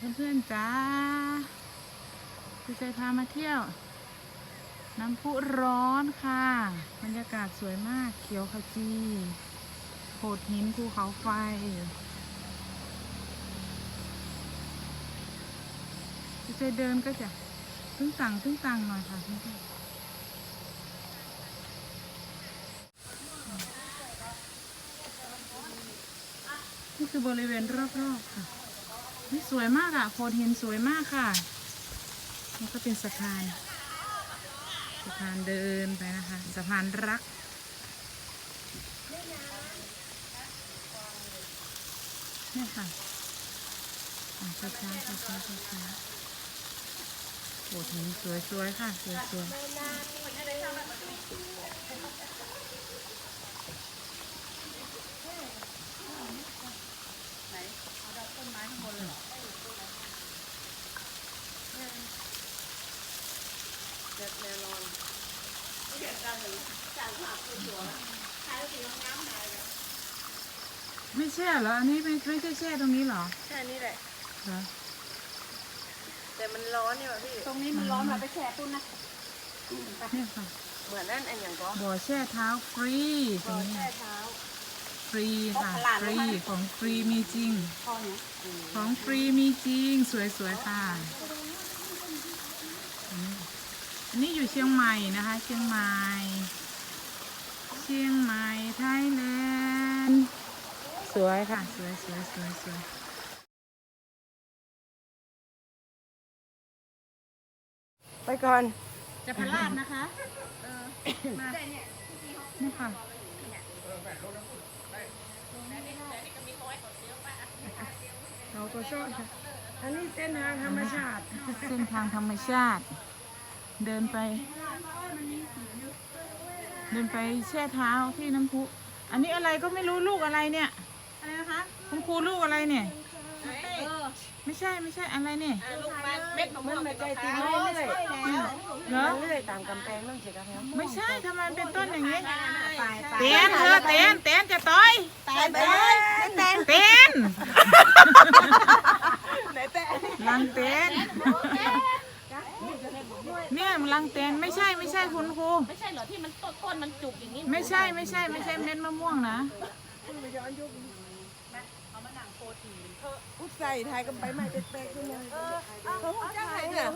เพื่อนๆจ้าพี่ใจพามาเที่ยว น้ำพุร้อนค่ะ บรรยากาศสวยมากเขียวขจีโขดหินภูเขาไฟพี่ใจเดินก็จะตึ้งตังตึ้งตังหน่อยค่ะเพื่อนๆนี่คือบริเวณรอบๆค่ะ นี่สวยมากอะโขดหินสวยมากค่ะนี่ก็เป็นสะพาน สะพานเดินไปนะคะ สะพานรัก นี่ค่ะอะช้าช้าช้าช้าช้าโขดหินสวยๆค่ะสวยๆ ไม่แช่เหรอ อันนี้ไม่ไม่ใช่แช่ตรงนี้เหรอแค่นี้แหละ เหรอแต่มันร้อนนี่หว่าพี่ ตรงนี้มันร้อนมาไปแช่ตุ้นนะเนี่ยค่ะเหมือนนั่นอันอย่างก็บ่อแช่เท้าฟรีตรงนี้แช่เท้า ฟรีค่ะตลาดฟแล้วรีค่ะของฟรีมีจริง พอเนี่ย ของฟรีมีจริง สวยๆค่ะอันนี้ อันนี้อยู่เชียงใหม่นะคะ เชียงใหม่ เชียงใหม่ไทยแลนด์สวยค่ะ สวยสวยสวยสวยไปก่อน จะพลาดนะคะนี่ค่ะเราก็ชอบค่ะอันนี้เส้นทางธรรมชาติ เส้นทางธรรมชาติ เดินไป เดินไปแช่เท้าที่น้ำพุ อันนี้อะไรก็ไม่รู้ลูกอะไรเนี่ย อะไรนะคะคุณครูลูกอะไรเนี่ยเออไม่ใช่ไม่ใช่อะไรเนี่ยลูกมันเม็ดมะม่มัวนงไม่ใจตีนเรื่อยเหรอๆเรื่อยตามกำแพงนั่นสิครับไม่ใช่ทำไมเป็นต้นอย่างนี้ไปเต้นเธอเต้นเต้นจะต่อยตายไปเลยแตนเต้นไหนแต่ลังเต้น เนี่ยมันลังเต้นไม่ใช่ไม่ใช่คุณครู ไม่ใช่เหรอที่มันต้นต้นมันจุกอย่างนี้ไม่ใช่ไม่ใช่ไม่ใช่เม็ดมะม่วงนะอุดใส่ไทยกันไปใหม่แปลกๆขึ้นเลยเขาจะไหนเนี่ย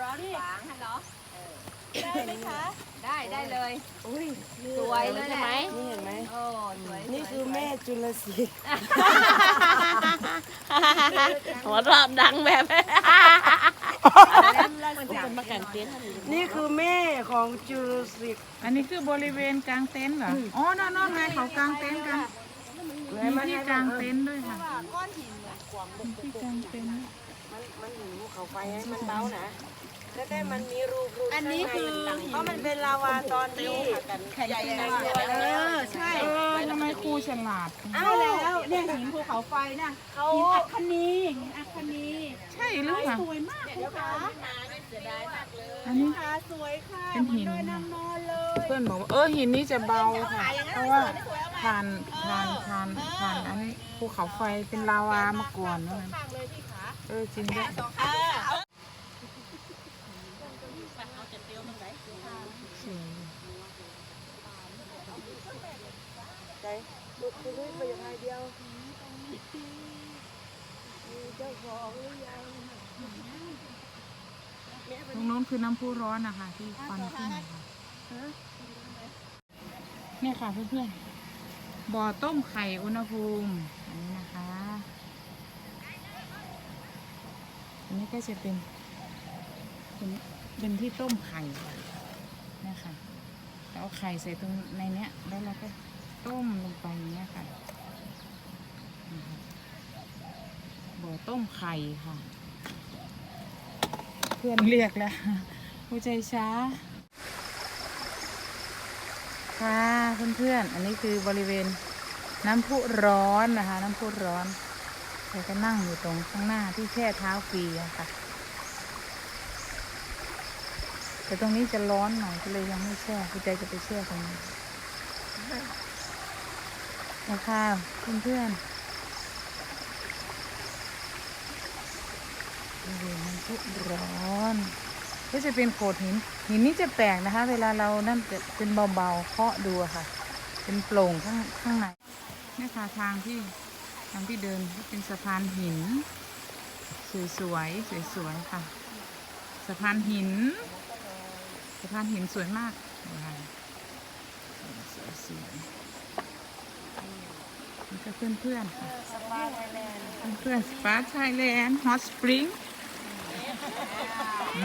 ร้อนฝางเหรอ ได้ไหมคะ ได้ได้เลย อุ้ยสวยเลยใช่ไหมนี่เห็นไหมโอ้สวยนี่คือแม่จุลศรีหัวเรอบดังแบบคนมากันเต้นนี่คือแม่ของจุลศรีอันนี้คือบริเวณกลางเต็นท์เหรอ อ๋อนอนนอนไงเขากลางเต็นท์กันมีที่กลางเต็นท์ด้วยค่ะมีที่กลางเต็นท์ด้วยมันมันหิวเขาไฟให้มันเบานะ แล้วแต่มันมีรูรูอันนี้คือ เพราะมันเป็นลาวาตอนที่ใหญ่ๆเออใช่เออทำไมครูฉลาดเอาแล้วเนี่ยหินภูเขาไฟน่ะเขาหินอัคคนีหินอัคคนีใช่หรือเปล่าสวยมากคุณคะอันนี้ค่ะสวยค่ะเป็นหินเหมือดอยนางนอนเลยเพื่อนบอกว่าเออหินนี้จะเบาค่ะเพราะว่าผ่านผ่านผ่านผ่านอันนี้ภูเขาไฟเป็นลาวามาก่อนนะข้างเลยพี่ขาเออจริงด้วย สองข้างเอา สวย ใจ ลูกคือไปยังไงเดียวมีเจ้าของหรือยังตรงโน้นคือน้ำพุร้อนนะคะที่ควันขึ้นนะคะเนี่ยค่ะเพื่อนๆ บ่อต้มไข่อุณหภูมิ อันนี้นะคะ อันนี้ก็จะเป็น เป็นเป็นที่ต้มไข่เนี่ยค่ะเอาไข่ใส่ตรงในเนี้ย แล้วเราก็ ต้มลงไปเนี้ยค่ะนะคะบ่อต้มไข่ค่ะ เพื่อนเรียกแล้วหัวใจช้า ค่ะเพื่อนๆ อันนี้คือบริเวณน้ำพุร้อนนะคะ น้ำพุร้อนเราก็นั่งอยู่ตรงข้างหน้าที่แช่เท้าฟรีอะค่ะ แต่ตรงนี้จะร้อนหน่อยก็เลยยังไม่แช่คุณใจจะไปแช่ตรงนี้ นะคะเพื่อนๆบริเวณมันก็ร้อน ก็จะเป็นโขดหิน หินนี้จะแปลกนะคะ เวลาเรานั่นจะเป็นเบาๆเคาะดูค่ะ เป็นโปร่งข้างข้างในนี่ค่ะทางที่ทางที่เดินก็เป็นสะพานหิน สวยๆสวยๆค่ะสะพานหินสะพานหินสวยมากว้าวสวย ๆนี่ก็เพื่อนๆค่ะเพื่อนๆสปาไทยแลนด์ฮอตสปริง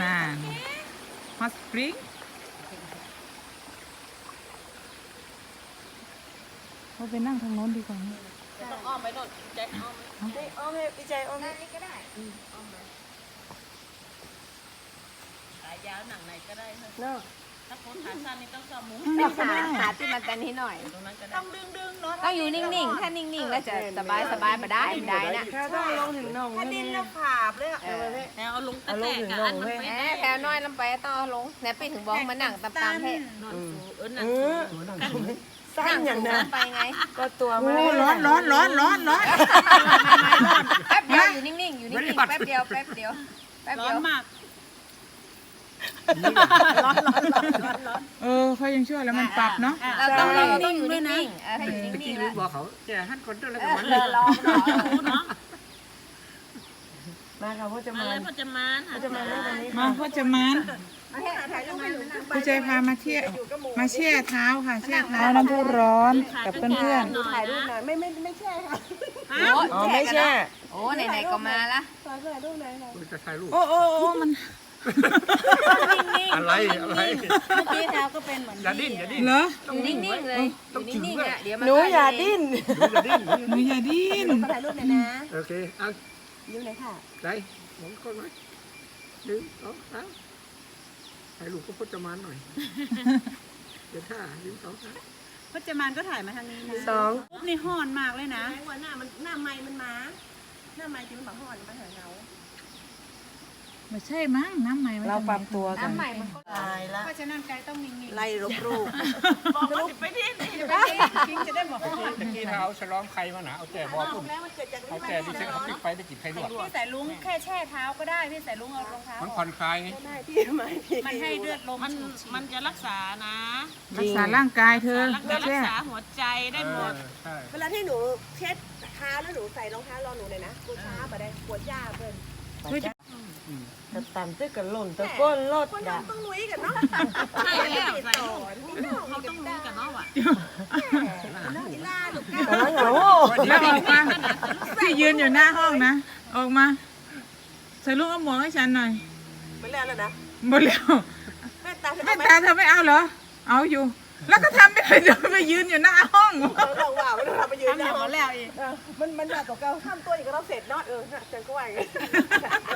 นั่นฮอตสปริงเราไปนั่งทางโน้นดีกว่าไหมต้องอ้อมไปโน่นแจ็คอ้อมอ้อมให้พี่ใจอ้อมให้ขายาวหนังไหนก็ได้เถอะเนาะ ถ้าคนขาสั้นนี่ต้องสอมมุ้งนี่ก็หาได้หาที่มันกันนิดหน่อย ตรงนั้นก็ได้ต้องอยู่นิ่งๆ ถ้านิ่งๆแล้วจะสบายสบายมาได้ได้นะแค่ต้องลงถึงน่องถ้าดินแล้วผาบเลยอะเออแล้วเอาลงตะแตกกับอันมันแหไม่มได้แถวน้อยลำไปต่อลงแหนไปถึงบอกมานั่งตามๆให้นอนสูเออหนัเองสูอกันสั้นอย่างนั้นไปไงก็ตัวมัโอ้ร้อนร้อนร้อนร้อนร้อนแป๊บเดียวอยู่นิ่งๆ อยู่นิ่งๆ แป๊บเดียวแป๊บเดียวแป๊บร้อเดียนวมาก เออเขายังช่วยแล้วมันปรับเนาะเราต้องเราต้องอยู่นิ่งๆเออถ้าอยู่นิ่งๆแล้วบอกเขาแกหันคนต้นแล้วเอก็อมันเออลองลองรู้เนาะมาค่ะพ่อจะมามาเลยพอจะมาหาจะมาเรื่องวันนี้มาพ่อจะมันถ่ายรูปให้หนูนั่งผู้ใจพามาเที่ยวมาแช่เท้าค่ะแช่เท้าน้ำพุร้อนกับเพื่อนหน่อยถ่ายรูปหนะน่อยไม่ไม่ไม่ใช่ค่ะโอ้อ๋อไม่ใช่โอ้ไหนๆก็มาละถ่ายรูปไหนค่ะจะถ่ายรูปๆโอ้โอ้โอ้มันอะไรอะไร เมื่อกี้เท้าก็เป็นเหมือนอย่าดิ้นอย่าดิ้นเหรออยู่นิ่งๆเลยอยู่นิ่งๆอะเดี๋ยวมันหนูอย่าดิ้นหนูอย่าดิ้นหนูอย่าดิ้นถ่ายรูปหน่อยนะโอเคเอายิ้มหน่อยค่ะได้หมุนก้นไว้หนึ่งสองสามถ่ายรูปก็พจมานหน่อยเดี๋ยวท่าหนึ่งสองสามพจมานก็ถ่ายมาทางนี้นะสองปุ๊บนี่ห่อนมากเลยนะไอ้วันหน้ามันหน้าไม้มันมา หน้าไม้ที่มันแบบห่อนมันเหงา ไม่ใช่มั้งน้ำใหม่มันเราปรับตัวกัน น้ำใหม่มันก็ตายละเพราะฉะนั้นไกต้องนิ่งไล่ลบรูปๆบอกว่าไปที่นี่จริงจะได้บอกตะกี้ตะกี้ถ้าเอาฉลองใครมาหนาเอาแต่บอกคุณเอาแต่ดิฉันเอาพริกไปได้กินใครลวกพี่สายลุงแค่แช่เท้าก็ได้พี่สายลุงเอารองเท้ามันอผ่ออกนคลายไงไม่พี่ไม่พี่มันให้เลือดลมมันมันจะรักษานะรักษาร่างกายเธอรักษารักแช่ษาหัวใจได้หมดใช่เวลาที่หนูเช็ดเท้าแล้วหนูใส่รองเท้ารอหนูเลยนะกูช้าไปได้ปวดยาเพิ่น ตะตำตึกกันหล่นตะก้นรถคนด่าทำต้องลุยกันเนาะใช่แล้วใส่ลูกเขาต้องรู้กันเนาะว่ะกีฬาหนูแต่ว่าเหงาแล้วออกมาที่ยืนอยู่หน้าห้องนะ ออกมาใส่ลูกเอาหมวกให้ฉันหน่อยไม่แล้วแล้วนะหมดแล้วแม่ตาจะแม่ไม่ตาเธอไม่เอาเหรอ เอาอยู่ แล้วก็ทำไม่เคยเดินไปยืนอยู่หน้าห้องเราว่าไม่ต้องทำไปยืนทำอย่างนั้นแล้วอีกมันมันแบบตัวเก่าทำตัวอย่างกับเราเสร็จเนาะเออฉันก็ว่าอย่างนี้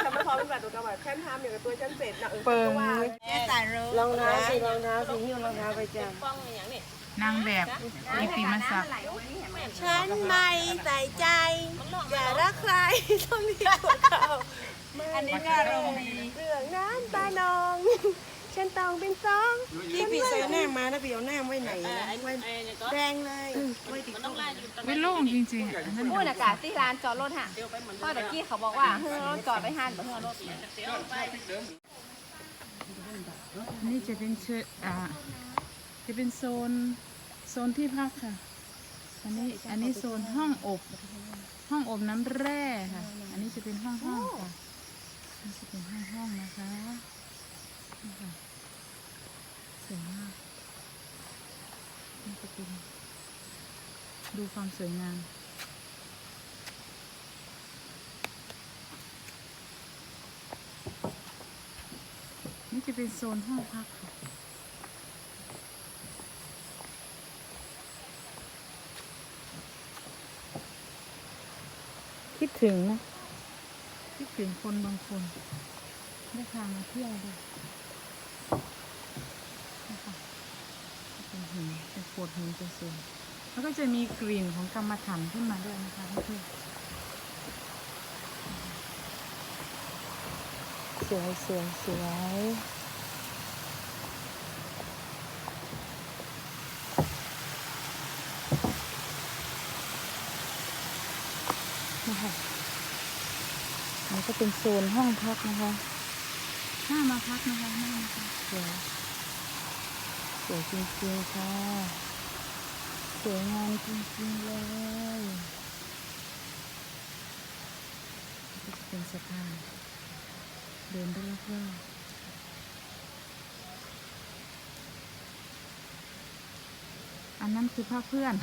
ทำไม่พอเป็นแบบตัวเก่าแบบฉันทำอย่างกับตัวฉันเสร็จเนาะเออเปิงว่าแช่สายรุ้งรองเท้าสิรองเท้าสิหิ้วรองเท้าไปจ้ะป้องอย่างนี้นางแบบมีปีมาศักดิ์ฉันไม่ใส่ใจ อย่ารักใครต้องมีตัวเก่าอันนี้ก็อารมณ์ดี เรื่องนั้นตานอง ฉันต้องเป็นสองพี่พี่ใส่หน้ามาแล้วพี่เอาหน้าไว้ไหนนะไอ้ไว้ไอ้เนี่ยก็แดงเลยไว้ติดมันต้องไล่อยู่ตรงไม่โล่งจริงๆอะอันนั้นพูดอากาศที่ลานจอดรถฮะเพราะตะกี้เขาบอกว่าเฮ้ยรถจอดไปห้านแบบเฮ้ยรถอันนี่จะเป็นเชออ่าจะเป็นโซนโซนที่พักค่ะ อันนี้อันนี้โซนห้องอบ ห้องอบน้ำแร่ค่ะ อันนี้จะเป็นห้องห้องค่ะอันนี้จะเป็นห้องห้องนะคะ นี่ค่ะสวยมากนี่จะเป็นดูความสวยงามนี่จะเป็นโซนห้องพักค่ะคิดถึงนะ คิดถึงคนบางคนได้พามาเที่ยวด้วยะป็นหินเป็ดหินเป็นส่วนแล้วก็จะมีกลิ่นของกรรมฐานขึ้นมาด้วยนะคะเพื่อนสวยสวยสวยนะคะนี่ก็เป็นโซนห้องพักนะคะ หน้ามาพักนะคะหน้ามาพักสวย วยจริงๆค่ะ สวยงามจริงๆเลยก็จะเป็นสะพานเดินได้รอบๆอันนั้นคือผ้าเพื่อน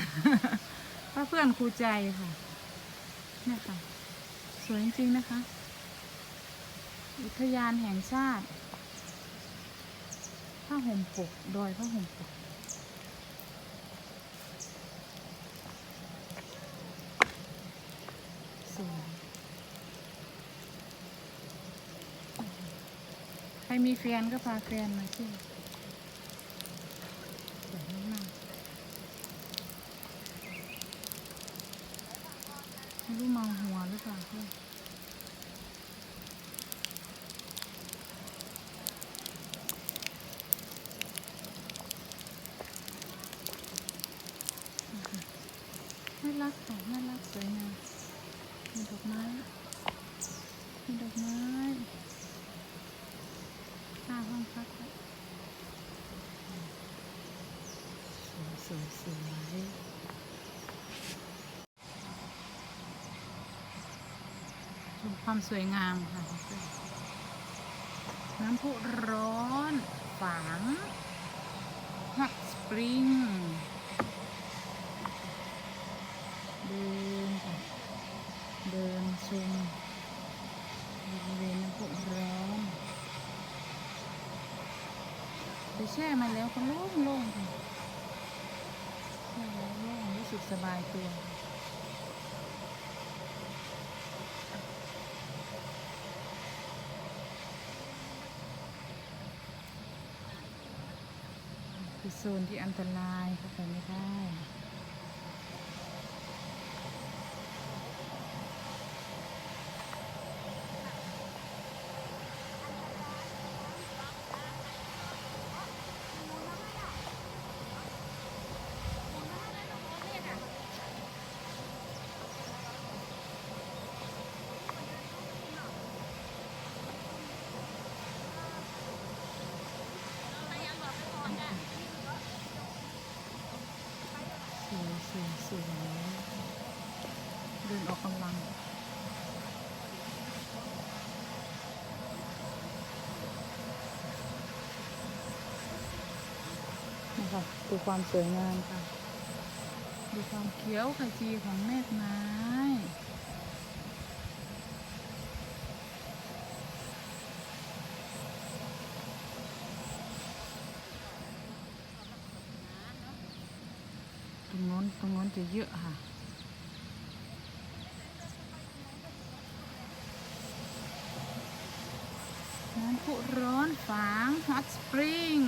ผ้าเพื่อนครูใจค่ะเนี่ยค่ะ สวยจริงๆนะคะ อุทยานแห่งชาติ ผ้าห่มปกดอยผ้าห่มปกสวยใครมีแฟนก็พาแฟนมาที่สวยมากไม่รู้เมาหัวหรือเปล่าพี่น่ารักค่ะน่ารักสวยงาม มีดอกไม้ มีดอกไม้หน้าห้องพักอะ สวยสวยชมความสวยงามค่ะ น้ำพุร้อนฝางฮอตสปริงเดินค่ะเดินชมบริเวณน้ำพุร้อนไปแช่มาแล้วก็โล่งๆค่ะแช่แล้วโล่งรู้ สึกสบายตัว คือโซนที่อันตรายเข้าไปไม่ได้ สวยสวยสวยเดินออกกำลัง นะคะ ดูความสวยงามค่ะ ดูความเขียวขจีของเมฆไม้ตรงโน้นตรงโน้นจะเยอะค่ะน้ำพุร้อนฝางฮอตสปริง